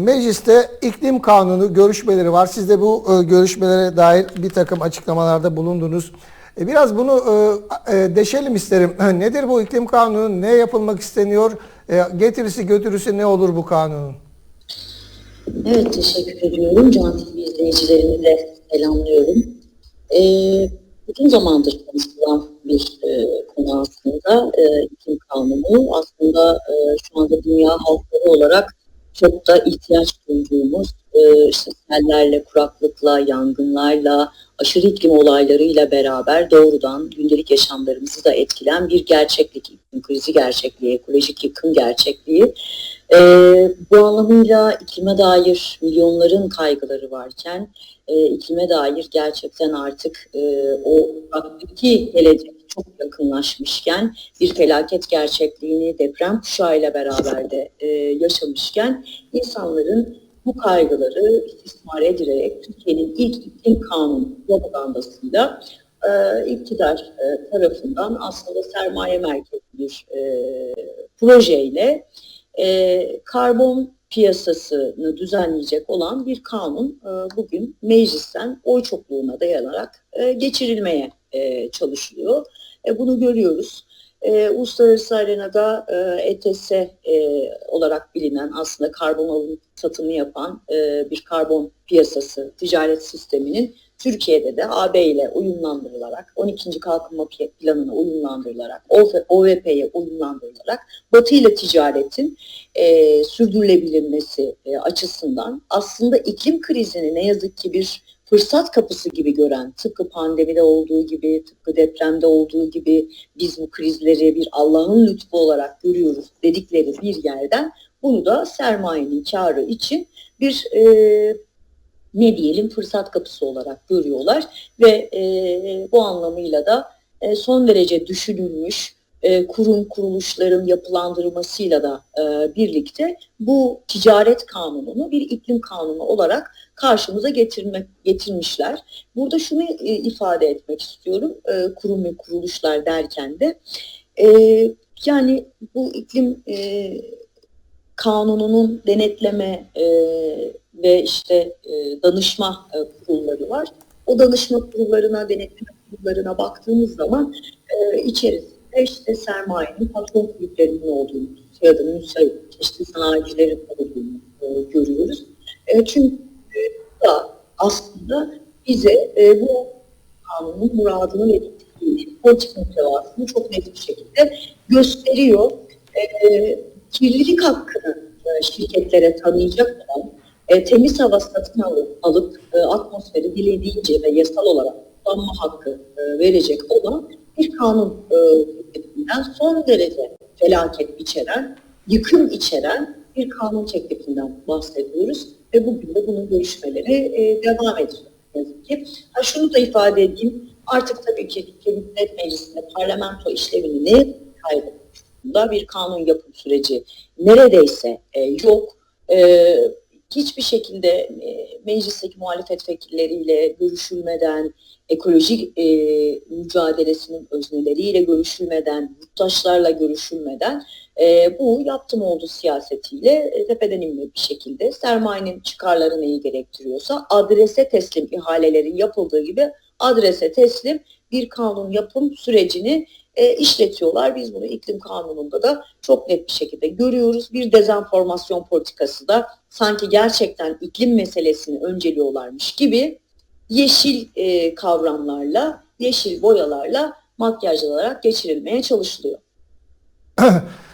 Mecliste iklim kanunu görüşmeleri var. Siz de bu e, görüşmelere dair bir takım açıklamalarda bulundunuz. E, biraz bunu e, e, deşelim isterim. Nedir bu iklim kanunu? Ne yapılmak isteniyor? E, getirisi götürüsü ne olur bu kanunun? Evet, teşekkür ediyorum. Can TV izleyicilerimi de selamlıyorum. Ee, uzun zamandır konuşulan bir e, konu aslında. E, iklim kanunu aslında e, şu anda dünya halkları olarak çok da ihtiyaç duyduğumuz e, işte sellerle, kuraklıkla, yangınlarla, aşırı iklim olaylarıyla beraber doğrudan gündelik yaşamlarımızı da etkilen bir gerçeklik, iklim krizi gerçekliği, ekolojik yıkım gerçekliği. Ee, bu anlamıyla iklime dair milyonların kaygıları varken e, iklime dair gerçekten artık e, o uzaktaki gelecek çok yakınlaşmışken bir felaket gerçekliğini deprem kuşağıyla beraber de e, yaşamışken insanların bu kaygıları istismar edilerek Türkiye'nin ilk iklim kanunu propagandasıyla e, iktidar e, tarafından aslında sermaye merkezli bir e, projeyle e, karbon piyasasını düzenleyecek olan bir kanun e, bugün meclisten oy çokluğuna dayanarak e, geçirilmeye e, çalışılıyor. E, bunu görüyoruz. E, uluslararası arenada e, ETS e, olarak bilinen aslında karbon alım satımı yapan e, bir karbon piyasası ticaret sisteminin Türkiye'de de AB ile uyumlandırılarak, 12. Kalkınma Planı'na uyumlandırılarak, OVP'ye uyumlandırılarak Batı ile ticaretin e, sürdürülebilirmesi e, açısından aslında iklim krizini ne yazık ki bir fırsat kapısı gibi gören, tıpkı pandemide olduğu gibi, tıpkı depremde olduğu gibi biz bu krizleri bir Allah'ın lütfu olarak görüyoruz dedikleri bir yerden bunu da sermayenin karı için bir e, ne diyelim fırsat kapısı olarak görüyorlar ve e, bu anlamıyla da e, son derece düşünülmüş e, kurum kuruluşların yapılandırılmasıyla da e, birlikte bu ticaret kanununu bir iklim kanunu olarak karşımıza getirmek getirmişler. Burada şunu e, ifade etmek istiyorum e, kurum ve kuruluşlar derken de e, yani bu iklim e, kanununun denetleme e, ve işte e, danışma e, kurulları var. O danışma kurullarına, denetleme kurullarına baktığımız zaman e, içerisinde işte sermayenin patron kulüplerinin olduğunu, ya da müsait çeşitli sanayicilerin olduğunu e, görüyoruz. E, çünkü e, da aslında bize e, bu kanunun muradını ve politik muhtevasını çok net bir şekilde gösteriyor. E, kirlilik hakkını e, şirketlere tanıyacak olan e, temiz hava satın alıp, alıp e, atmosferi dilediğince ve yasal olarak kullanma hakkı e, verecek olan bir kanun e, teklifinden son derece felaket içeren, yıkım içeren bir kanun teklifinden bahsediyoruz ve bugün de bunun görüşmeleri e, devam ediyor. Ki. Ha, şunu da ifade edeyim, artık tabii ki Millet Meclisi'nde parlamento işlevini kaybetmiş durumda bir kanun yapım süreci neredeyse e, yok. E, hiçbir şekilde e, meclisteki muhalefet vekilleriyle görüşülmeden, ekoloji e, mücadelesinin özneleriyle görüşülmeden, yurttaşlarla görüşülmeden e, bu yaptım oldu siyasetiyle e, tepeden inme bir şekilde sermayenin çıkarları neyi gerektiriyorsa adrese teslim ihaleleri yapıldığı gibi adrese teslim bir kanun yapım sürecini e, işletiyorlar. Biz bunu iklim kanununda da çok net bir şekilde görüyoruz. Bir dezenformasyon politikası da sanki gerçekten iklim meselesini önceliyorlarmış gibi yeşil e, kavramlarla, yeşil boyalarla makyajlanarak geçirilmeye çalışılıyor.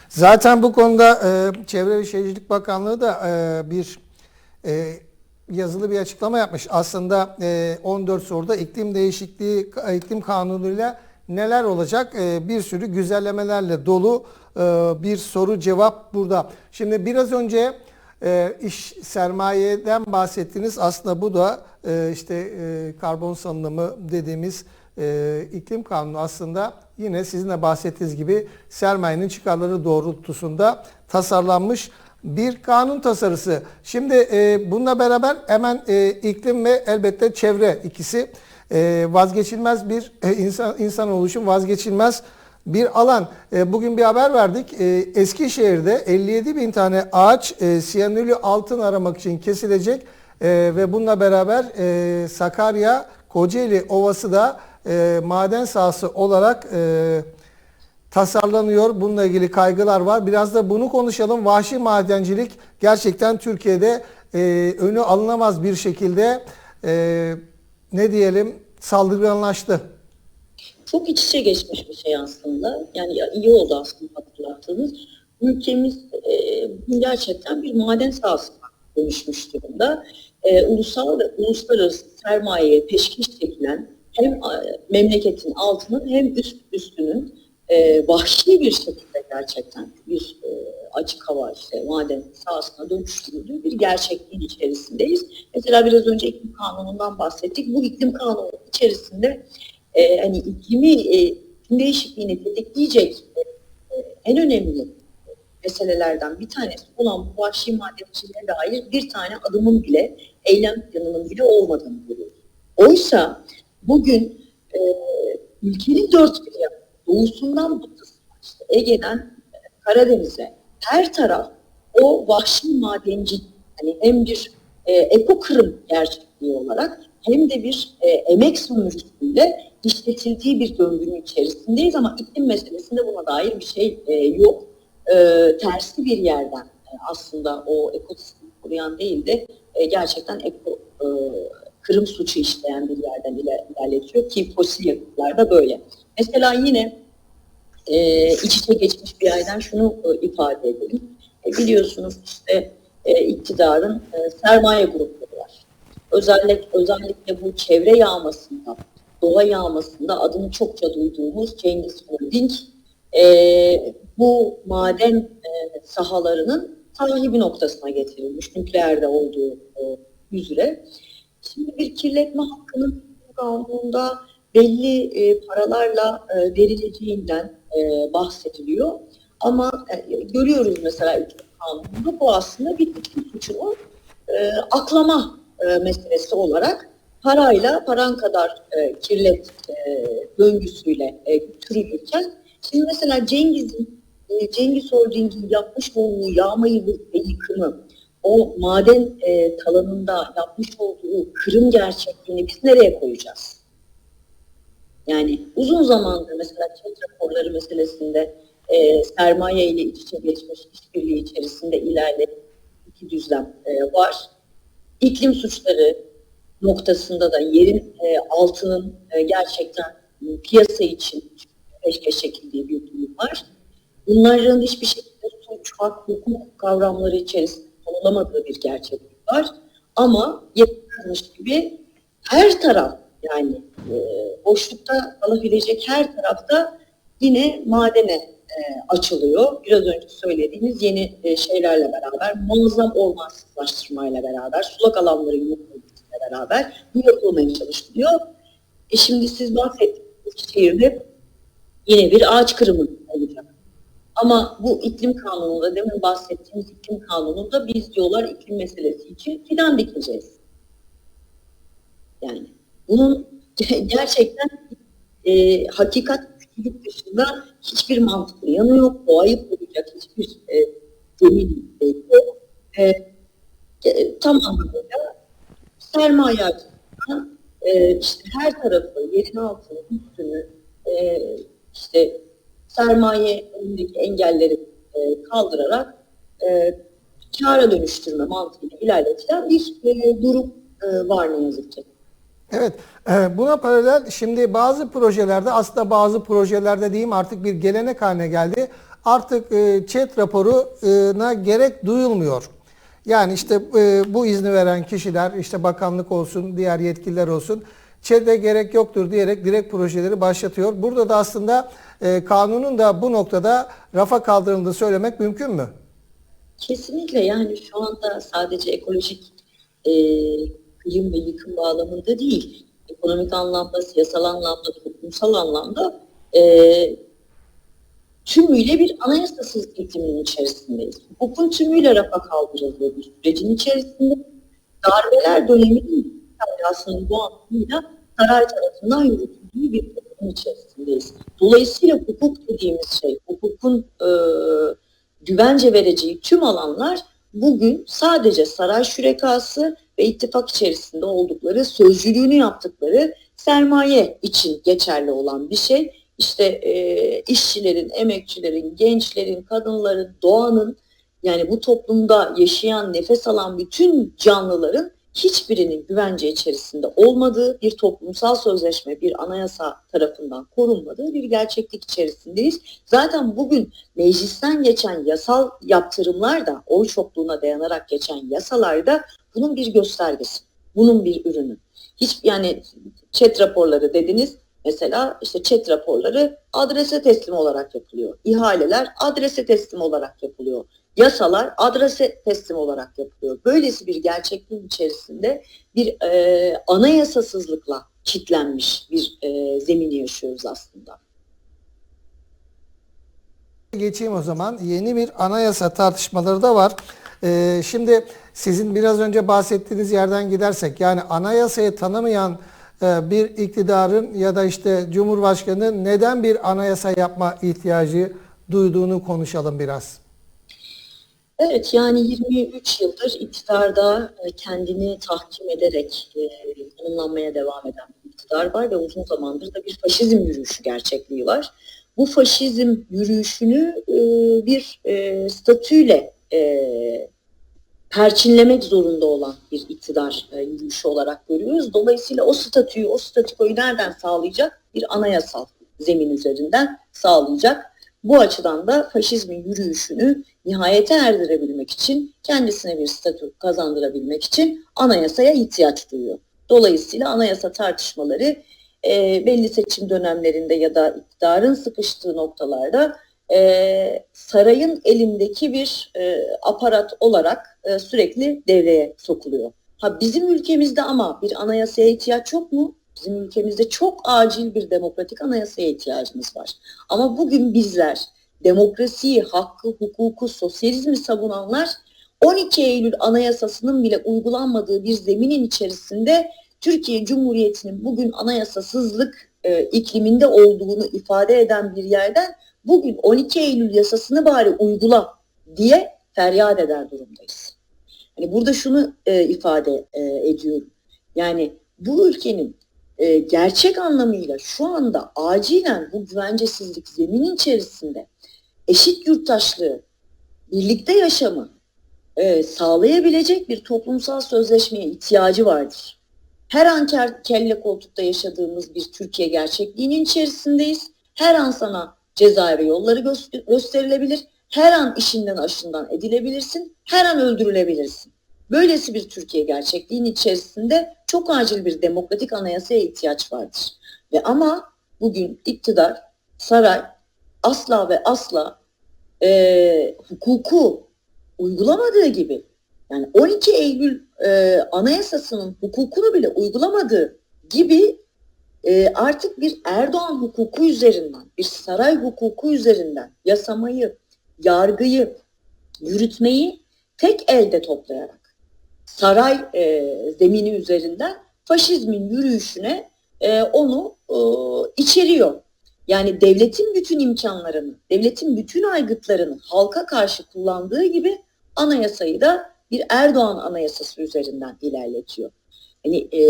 Zaten bu konuda e, Çevre ve Şehircilik Bakanlığı da e, bir e, yazılı bir açıklama yapmış. Aslında e, 14 soruda iklim değişikliği, iklim kanunuyla neler olacak? E, bir sürü güzellemelerle dolu e, bir soru cevap burada. Şimdi biraz önce e, iş sermayeden bahsettiniz. Aslında bu da e, işte e, karbon salınımı dediğimiz e, iklim kanunu aslında yine sizin de bahsettiğiniz gibi sermayenin çıkarları doğrultusunda tasarlanmış bir kanun tasarısı. Şimdi e, bununla beraber hemen e, iklim ve elbette çevre ikisi e, vazgeçilmez bir e, insan insan oluşum vazgeçilmez bir alan. E, bugün bir haber verdik. E, Eskişehir'de 57 bin tane ağaç e, siyanürlü altın aramak için kesilecek E, ve bununla beraber Sakarya, Kocaeli Ovası da maden sahası olarak tasarlanıyor. Bununla ilgili kaygılar var. Biraz da bunu konuşalım. Vahşi madencilik gerçekten Türkiye'de önü alınamaz bir şekilde ne diyelim saldırganlaştı. Çok iç içe geçmiş bir şey aslında. Yani ya- iyi oldu aslında hatırlattığınız. Ülkemiz e, gerçekten bir maden sahasına dönüşmüş durumda. E, ulusal ve uluslararası sermayeye peşkeş çekilen hem memleketin altının hem üst üstünün e, vahşi bir şekilde gerçekten bir e, açık hava işte maden sahasına dönüştürüldüğü bir gerçekliğin içerisindeyiz. Mesela biraz önce iklim kanunundan bahsettik. Bu iklim kanunu içerisinde e, hani iklimi e, değişikliğini tetikleyecek e, en önemli meselelerden bir tanesi olan bu vahşi madenciliğe dair bir tane adımın bile eylem planının bile olmadığını görüyoruz. Oysa bugün e, ülkenin dört bir yanı, doğusundan batısına, işte Ege'den e, Karadeniz'e her taraf o vahşi madenci hani hem bir e, eko kırım gerçekliği olarak hem de bir e, emek sömürüsüyle işletildiği bir döngünün içerisindeyiz ama iklim meselesinde buna dair bir şey e, yok. E, tersi bir yerden e, aslında o ekosistemi koruyan değil de e, gerçekten eko e, kırım suçu işleyen bir yerden iler, ilerletiyor ki fosil yakıtlarda böyle. Mesela yine e, iç içe geçmiş bir yerden şunu e, ifade edelim. E, biliyorsunuz işte e, iktidarın e, sermaye var. Özellikle, özellikle bu çevre yağmasında, doğa yağmasında adını çokça duyduğumuz Cengiz Holding e, bu maden e, sahalarının sahibi noktasına getirilmiş nükleerde olduğu e, üzere. Şimdi bir kirletme hakkının kanununda belli e, paralarla e, verileceğinden e, bahsediliyor. Ama e, görüyoruz mesela kanununda bu aslında bir iklim suçunu e, aklama e, meselesi olarak parayla paran kadar e, kirlet e, döngüsüyle e, götürülürken şimdi mesela Cengiz'in e, Cengiz Holding'in yapmış olduğu yağmayı ve yıkımı o maden e, talanında yapmış olduğu kırım gerçekliğini biz nereye koyacağız? Yani uzun zamandır mesela chat raporları meselesinde e, sermaye ile iç içe geçmiş işbirliği içerisinde ilerleyen iki düzlem e, var. İklim suçları noktasında da yerin e, altının e, gerçekten piyasa için peşkeş çekildiği bir durum var. Bunların hiçbir şekilde suç, hak, hukuk kavramları içerisinde tanımlamadığı bir gerçeklik var. Ama yapılmış gibi her taraf yani e, boşlukta kalabilecek her tarafta yine madene e, açılıyor. Biraz önce söylediğimiz yeni e, şeylerle beraber, muazzam ormansızlaştırmayla beraber, sulak alanların yok olmasıyla beraber bu yapılmaya çalışılıyor. E şimdi siz bahsettiğiniz şehirde yine bir ağaç kırımı olacak. Ama bu iklim kanununda, demin bahsettiğimiz iklim kanununda biz diyorlar iklim meselesi için fidan dikeceğiz. Yani bunun gerçekten e, hakikat güçlülük dışında hiçbir mantıklı yanı yok. Doğayı koruyacak hiçbir e, zemin yok. E, e, tam anlamıyla sermaye açısından e, işte her tarafı, yerin altını, üstünü, e, işte sermaye önündeki engelleri e, kaldırarak e, kâra dönüştürme mantığıyla ilerletilen bir e, durum e, var ne yazık ki. Evet, e, buna paralel şimdi bazı projelerde aslında bazı projelerde diyeyim artık bir gelenek haline geldi. Artık e, chat raporuna gerek duyulmuyor. Yani işte e, bu izni veren kişiler işte bakanlık olsun, diğer yetkililer olsun ÇED'e gerek yoktur diyerek direkt projeleri başlatıyor. Burada da aslında kanunun da bu noktada rafa kaldırıldığını söylemek mümkün mü? Kesinlikle yani şu anda sadece ekolojik e, kıyım ve yıkım bağlamında değil, ekonomik anlamda, siyasal anlamda, toplumsal anlamda e, tümüyle bir anayasasız iklimin içerisindeyiz. Hukukun tümüyle rafa kaldırıldığı bir sürecin içerisinde darbeler döneminin aslında bu anlamıyla saray tarafından yürütüldüğü bir toplumun içerisindeyiz. Dolayısıyla hukuk dediğimiz şey, hukukun e, güvence vereceği tüm alanlar bugün sadece saray şürekası ve ittifak içerisinde oldukları, sözcülüğünü yaptıkları sermaye için geçerli olan bir şey. İşte e, işçilerin, emekçilerin, gençlerin, kadınların, doğanın yani bu toplumda yaşayan, nefes alan bütün canlıların hiçbirinin güvence içerisinde olmadığı bir toplumsal sözleşme, bir anayasa tarafından korunmadığı bir gerçeklik içerisindeyiz. Zaten bugün meclisten geçen yasal yaptırımlar da oy çokluğuna dayanarak geçen yasalarda bunun bir göstergesi, bunun bir ürünü. Hiç yani chat raporları dediniz. Mesela işte chat raporları adrese teslim olarak yapılıyor. İhaleler adrese teslim olarak yapılıyor yasalar adrese teslim olarak yapılıyor. Böylesi bir gerçekliğin içerisinde bir e, anayasasızlıkla kitlenmiş bir e, zemini yaşıyoruz aslında. Geçeyim o zaman. Yeni bir anayasa tartışmaları da var. Ee, şimdi sizin biraz önce bahsettiğiniz yerden gidersek yani anayasayı tanımayan e, bir iktidarın ya da işte Cumhurbaşkanı neden bir anayasa yapma ihtiyacı duyduğunu konuşalım biraz. Evet yani 23 yıldır iktidarda e, kendini tahkim ederek e, konumlanmaya devam eden bir iktidar var ve uzun zamandır da bir faşizm yürüyüşü gerçekliği var. Bu faşizm yürüyüşünü bir statüyle perçinlemek zorunda olan bir iktidar e, yürüyüşü olarak görüyoruz. Dolayısıyla o statüyü, o statükoyu nereden sağlayacak? Bir anayasal zemin üzerinden sağlayacak. Bu açıdan da faşizmin yürüyüşünü nihayete erdirebilmek için, kendisine bir statü kazandırabilmek için anayasaya ihtiyaç duyuyor. Dolayısıyla anayasa tartışmaları e, belli seçim dönemlerinde ya da iktidarın sıkıştığı noktalarda e, sarayın elindeki bir e, aparat olarak e, sürekli devreye sokuluyor. Ha bizim ülkemizde ama bir anayasaya ihtiyaç yok mu? Bizim ülkemizde çok acil bir demokratik anayasaya ihtiyacımız var. Ama bugün bizler demokrasiyi, hakkı, hukuku, sosyalizmi savunanlar 12 Eylül Anayasası'nın bile uygulanmadığı bir zeminin içerisinde Türkiye Cumhuriyeti'nin bugün anayasasızlık e, ikliminde olduğunu ifade eden bir yerden bugün 12 Eylül yasasını bari uygula diye feryat eder durumdayız. Yani burada şunu e, ifade e, ediyorum. Yani bu ülkenin e, gerçek anlamıyla şu anda acilen bu güvencesizlik zeminin içerisinde eşit yurttaşlığı, birlikte yaşamı e, sağlayabilecek bir toplumsal sözleşmeye ihtiyacı vardır. Her an kelle koltukta yaşadığımız bir Türkiye gerçekliğinin içerisindeyiz. Her an sana cezaevi yolları gö- gösterilebilir. Her an işinden aşından edilebilirsin. Her an öldürülebilirsin. Böylesi bir Türkiye gerçekliğinin içerisinde çok acil bir demokratik anayasaya ihtiyaç vardır. Ve ama bugün iktidar, saray asla ve asla e, hukuku uygulamadığı gibi yani 12 Eylül e, Anayasası'nın hukukunu bile uygulamadığı gibi e, artık bir Erdoğan hukuku üzerinden, bir saray hukuku üzerinden yasamayı, yargıyı, yürütmeyi tek elde toplayarak saray e, zemini üzerinden faşizmin yürüyüşüne e, onu e, içeriyor. Yani devletin bütün imkanlarını, devletin bütün aygıtlarını halka karşı kullandığı gibi anayasayı da bir Erdoğan anayasası üzerinden ilerletiyor. Yani e,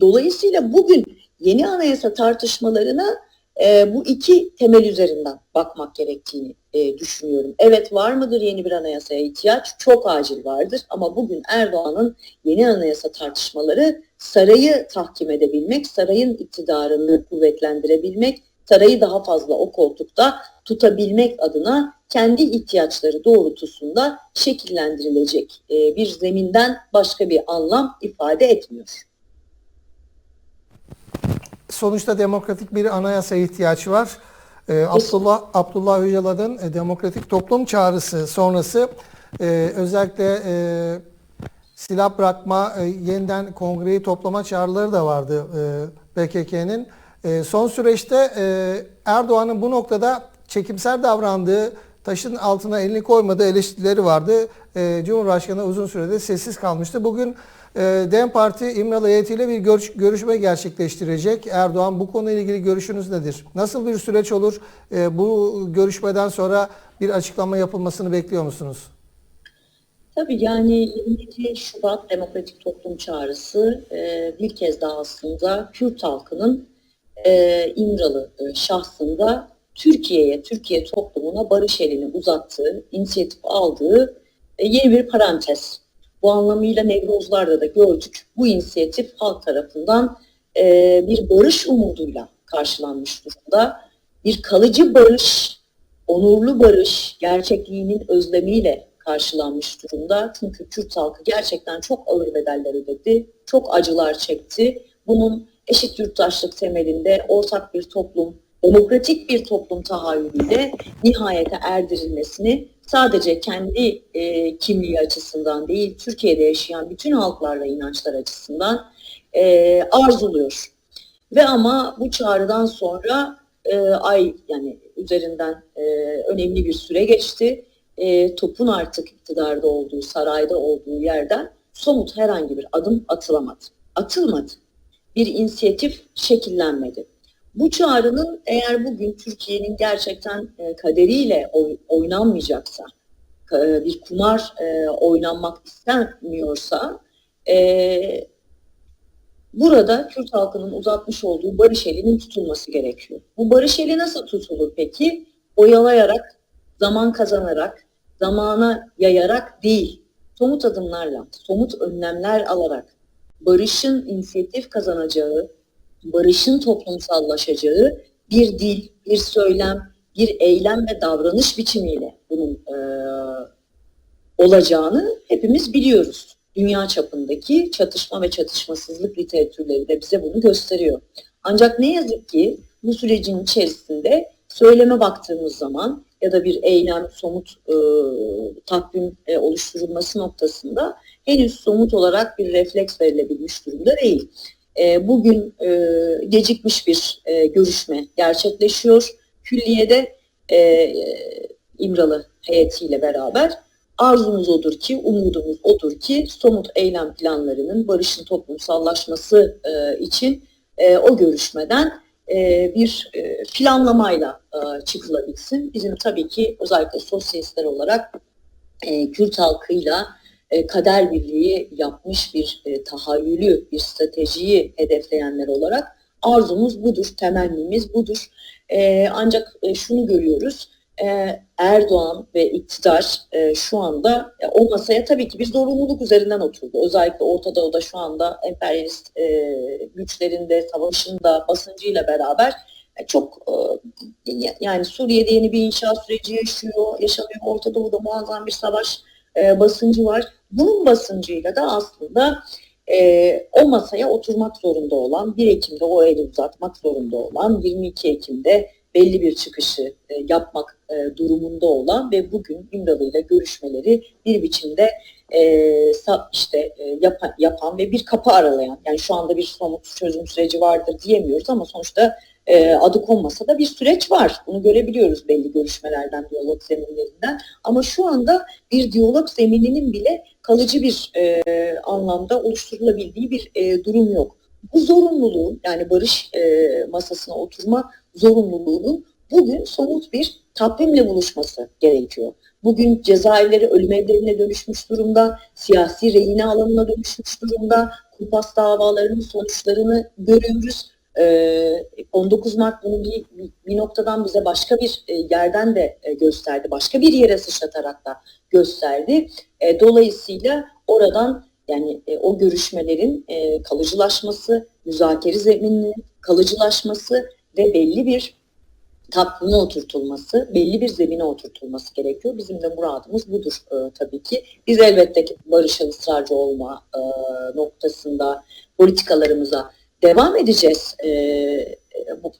dolayısıyla bugün yeni anayasa tartışmalarına e, bu iki temel üzerinden bakmak gerektiğini e, düşünüyorum. Evet var mıdır yeni bir anayasaya ihtiyaç? Çok acil vardır ama bugün Erdoğan'ın yeni anayasa tartışmaları sarayı tahkim edebilmek, sarayın iktidarını kuvvetlendirebilmek, sarayı daha fazla o koltukta tutabilmek adına kendi ihtiyaçları doğrultusunda şekillendirilecek e, bir zeminden başka bir anlam ifade etmiyor. Sonuçta demokratik bir anayasa ihtiyaç var. Ee, Abdullah Abdullah Öcalan'ın e, demokratik toplum çağrısı sonrası e, özellikle e, silah bırakma, e, yeniden kongreyi toplama çağrıları da vardı e, PKK'nin. E, son süreçte e, Erdoğan'ın bu noktada çekimser davrandığı, taşın altına elini koymadığı eleştirileri vardı. E, Cumhurbaşkanı uzun sürede sessiz kalmıştı. Bugün e, DEM Parti İmralı heyetiyle bir görüş, görüşme gerçekleştirecek. Erdoğan bu konuyla ilgili görüşünüz nedir? Nasıl bir süreç olur? E, bu görüşmeden sonra bir açıklama yapılmasını bekliyor musunuz? Tabii yani 22 Şubat Demokratik Toplum Çağrısı e, bir kez daha aslında Kürt halkının e, İmralı e, şahsında Türkiye'ye, Türkiye toplumuna barış elini uzattığı, inisiyatif aldığı yeni bir parantez. Bu anlamıyla Nevrozlar'da da gördük. Bu inisiyatif halk tarafından e, bir barış umuduyla karşılanmış durumda. Bir kalıcı barış, onurlu barış, gerçekliğinin özlemiyle karşılanmış durumda. Çünkü Kürt halkı gerçekten çok ağır bedeller ödedi, çok acılar çekti. Bunun eşit yurttaşlık temelinde ortak bir toplum, demokratik bir toplum tahayyülüyle nihayete erdirilmesini sadece kendi e, kimliği açısından değil, Türkiye'de yaşayan bütün halklarla inançlar açısından e, arzuluyor. Ve ama bu çağrıdan sonra e, ay yani üzerinden e, önemli bir süre geçti. E, topun artık iktidarda olduğu, sarayda olduğu yerden somut herhangi bir adım atılamadı. Atılmadı. Bir inisiyatif şekillenmedi. Bu çağrının eğer bugün Türkiye'nin gerçekten e, kaderiyle oy, oynanmayacaksa, e, bir kumar e, oynanmak istenmiyorsa, burada Kürt halkının uzatmış olduğu barış elinin tutulması gerekiyor. Bu barış eli nasıl tutulur peki? Oyalayarak, zaman kazanarak, zamana yayarak değil, somut adımlarla, somut önlemler alarak barışın inisiyatif kazanacağı, barışın toplumsallaşacağı bir dil, bir söylem, bir eylem ve davranış biçimiyle bunun e, olacağını hepimiz biliyoruz. Dünya çapındaki çatışma ve çatışmasızlık literatürleri de bize bunu gösteriyor. Ancak ne yazık ki bu sürecin içerisinde söyleme baktığımız zaman ya da bir eylem, somut e, takvim e, oluşturulması noktasında henüz somut olarak bir refleks verilebilmiş durumda değil. E, bugün e, gecikmiş bir e, görüşme gerçekleşiyor. Külliyede e, İmralı heyetiyle beraber arzumuz odur ki, umudumuz odur ki somut eylem planlarının barışın toplumsallaşması e, için e, o görüşmeden e, bir e, planlamayla e, çıkılabilsin. Bizim tabii ki özellikle sosyalistler olarak e, Kürt halkıyla e, kader birliği yapmış bir e, tahayyülü, bir stratejiyi hedefleyenler olarak arzumuz budur, temennimiz budur. E, ancak e, şunu görüyoruz, Erdoğan ve iktidar şu anda o masaya tabii ki bir zorunluluk üzerinden oturdu. Özellikle Orta Doğu'da şu anda emperyalist güçlerinde, savaşında, basıncıyla beraber çok yani Suriye'de yeni bir inşaat süreci yaşıyor, yaşanıyor. Orta Doğu'da muazzam bir savaş basıncı var. Bunun basıncıyla da aslında e, o masaya oturmak zorunda olan, 1 Ekim'de o eli uzatmak zorunda olan, 22 Ekim'de belli bir çıkışı e, yapmak e, durumunda olan ve bugün İmralı ile görüşmeleri bir biçimde e, işte e, yapan, yapan ve bir kapı aralayan, yani şu anda bir somut çözüm süreci vardır diyemiyoruz ama sonuçta e, adı konmasa da bir süreç var. Bunu görebiliyoruz belli görüşmelerden, diyalog zeminlerinden. Ama şu anda bir diyalog zemininin bile kalıcı bir e, anlamda oluşturulabildiği bir e, durum yok. Bu zorunluluğun yani barış e, masasına oturma zorunluluğunun bugün somut bir takvimle buluşması gerekiyor. Bugün cezaevleri ölüm evlerine dönüşmüş durumda, siyasi rehine alanına dönüşmüş durumda, kumpas davalarının sonuçlarını görüyoruz. 19 ee, Mart bunu bir, bir noktadan bize başka bir e, yerden de e, gösterdi. Başka bir yere sıçratarak da gösterdi. E, dolayısıyla oradan yani o görüşmelerin kalıcılaşması, müzakere zemininin kalıcılaşması ve belli bir takvime oturtulması, belli bir zemine oturtulması gerekiyor. Bizim de muradımız budur e, tabii ki. Biz elbette ki barışa ısrarcı olma e, noktasında politikalarımıza devam edeceğiz. E,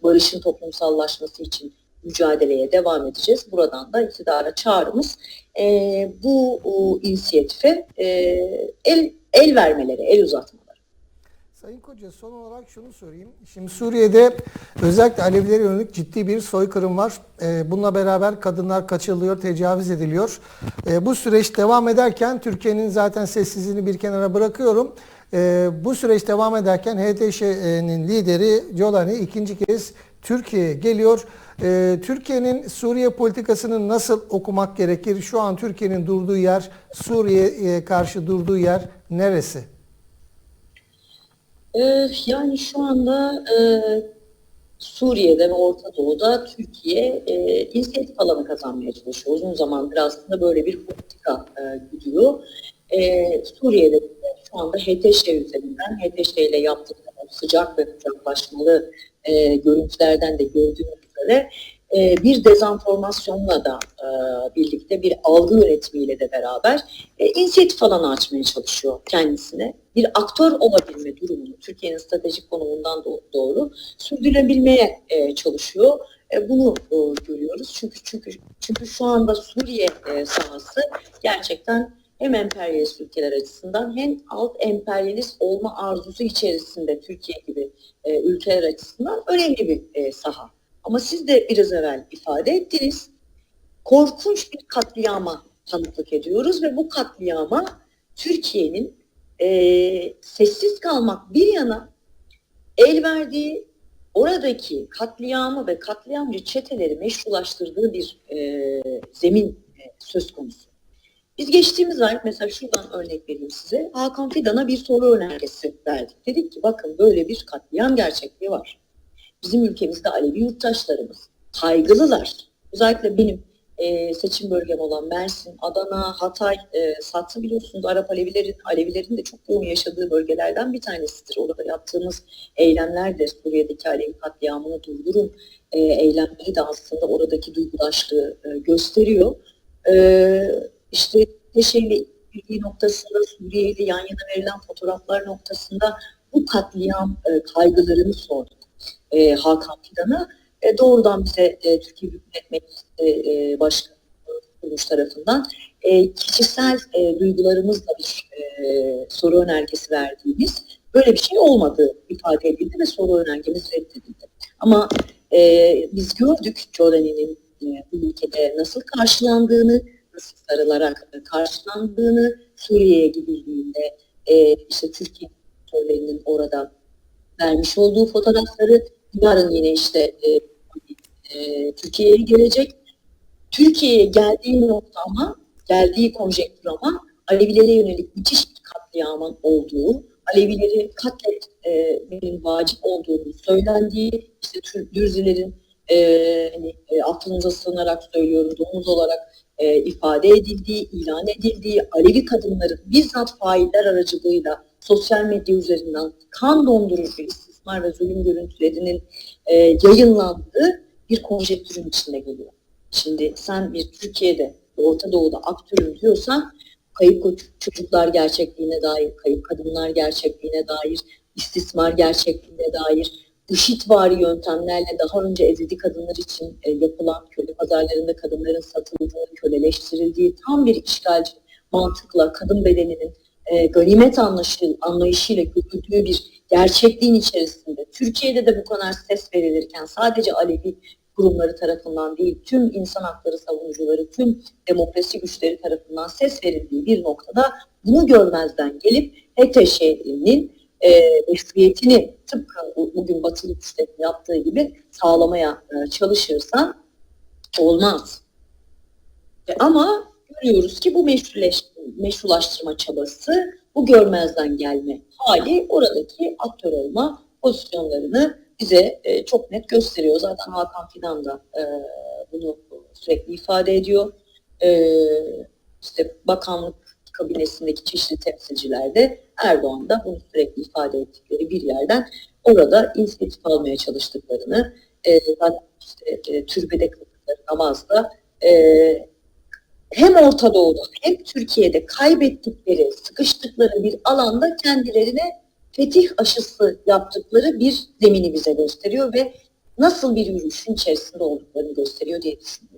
barışın toplumsallaşması için mücadeleye devam edeceğiz. Buradan da iktidara çağrımız e, bu o, inisiyatife e, el, el vermeleri, el uzatmaları. Sayın Koca son olarak şunu sorayım. Şimdi Suriye'de özellikle Alevilere yönelik ciddi bir soykırım var. Ee, bununla beraber kadınlar kaçırılıyor, tecavüz ediliyor. Ee, bu süreç devam ederken Türkiye'nin zaten sessizliğini bir kenara bırakıyorum. Ee, bu süreç devam ederken HTŞ'nin lideri Jolani ikinci kez Türkiye'ye geliyor. Ee, Türkiye'nin Suriye politikasını nasıl okumak gerekir? Şu an Türkiye'nin durduğu yer, Suriye'ye karşı durduğu yer neresi? Ee, yani şu anda e, Suriye'de ve Orta Doğu'da Türkiye e, inisiyatif alanı kazanmaya çalışıyor. Uzun zamandır aslında böyle bir politika e, gidiyor. E, Suriye'de de şu anda HTŞ üzerinden, HTŞ ile yaptıkları sıcak ve kucaklaşmalı e, görüntülerden de gördüğümüz üzere e, bir dezenformasyonla da e, birlikte bir algı yönetimiyle de beraber e, inisiyatif alanı açmaya çalışıyor kendisine. Bir aktör olabilme durumunu Türkiye'nin stratejik konumundan do- doğru sürdürebilmeye e, çalışıyor. E, bunu e, görüyoruz. Çünkü çünkü çünkü şu anda Suriye e, sahası gerçekten hem emperyalist ülkeler açısından hem alt emperyalist olma arzusu içerisinde Türkiye gibi e, ülkeler açısından önemli bir e, saha. Ama siz de biraz evvel ifade ettiniz. Korkunç bir katliama tanıklık ediyoruz ve bu katliama Türkiye'nin e, sessiz kalmak bir yana el verdiği oradaki katliamı ve katliamcı çeteleri meşrulaştırdığı bir e, zemin e, söz konusu. Biz geçtiğimiz ay mesela şuradan örnek vereyim size. Hakan Fidan'a bir soru önergesi verdik. Dedik ki bakın böyle bir katliam gerçekliği var. Bizim ülkemizde Alevi yurttaşlarımız kaygılılar. Özellikle benim e, seçim bölgem olan Mersin, Adana, Hatay, e, Satı biliyorsunuz Arap Alevilerin, Alevilerin de çok yoğun yaşadığı bölgelerden bir tanesidir. Orada yaptığımız eylemler de Suriye'deki Alevi katliamını durdurun e, eylemleri de aslında oradaki duygudaşlığı e, gösteriyor. E, işte Teşe'yle ilgili noktasında Suriye yan yana verilen fotoğraflar noktasında bu katliam e, kaygılarını sorduk e, Hakan Fidan'a. E, doğrudan bize e, Türkiye Büyük Millet Meclisi e, Başkanı kuruluş tarafından e, kişisel e, duygularımızla bir e, soru önergesi verdiğimiz böyle bir şey olmadığı ifade edildi ve soru önergemiz reddedildi. Ama e, biz gördük Jordani'nin e, bu ülkede nasıl karşılandığını, nasıl sarılarak e, karşılandığını, Suriye'ye gidildiğinde e, işte Türkiye aktörlerinin orada vermiş olduğu fotoğrafları yarın yine işte e, e, Türkiye'ye gelecek. Türkiye'ye geldiği nokta ama geldiği konjektür ama Alevilere yönelik müthiş bir katliamın olduğu, Alevileri katletmenin vacip olduğunu söylendiği, işte Dürzilerin e, hani, e, affınıza sığınarak söylüyorum domuz olarak e, ifade edildiği, ilan edildiği, Alevi kadınların bizzat failler aracılığıyla sosyal medya üzerinden kan dondurucu istismar ve zulüm görüntülerinin e, yayınlandığı bir konjektürün içinde geliyor. Şimdi sen bir Türkiye'de, Orta Doğu'da aktörüm diyorsan kayıp çocuklar gerçekliğine dair, kayıp kadınlar gerçekliğine dair, istismar gerçekliğine dair, IŞİDvari yöntemlerle daha önce ezidi kadınlar için e, yapılan köle pazarlarında kadınların satıldığı, köleleştirildiği tam bir işgalci mantıkla kadın bedeninin e, ganimet anlayışı, anlayışıyla götürdüğü bir gerçekliğin içerisinde Türkiye'de de bu kadar ses verilirken sadece Alevi kurumları tarafından değil tüm insan hakları savunucuları, tüm demokrasi güçleri tarafından ses verildiği bir noktada bunu görmezden gelip HTŞ'nin e, meşruiyetini tıpkı bugün batılı güçlerin yaptığı gibi sağlamaya e, çalışırsan olmaz. E, ama görüyoruz ki bu meşruleş, meşrulaştırma çabası, bu görmezden gelme hali oradaki aktör olma pozisyonlarını bize e, çok net gösteriyor. Zaten Hakan Fidan da e, bunu sürekli ifade ediyor. E, işte bakanlık kabinesindeki çeşitli temsilciler de Erdoğan da bunu sürekli ifade ettikleri bir yerden orada inisiyatif almaya çalıştıklarını e, işte e, türbede kıldıkları namazda e, hem Orta Doğu'da hem Türkiye'de kaybettikleri, sıkıştıkları bir alanda kendilerine fetih aşısı yaptıkları bir zemini bize gösteriyor ve nasıl bir yürüyüşün içerisinde olduklarını gösteriyor diye düşünüyorum.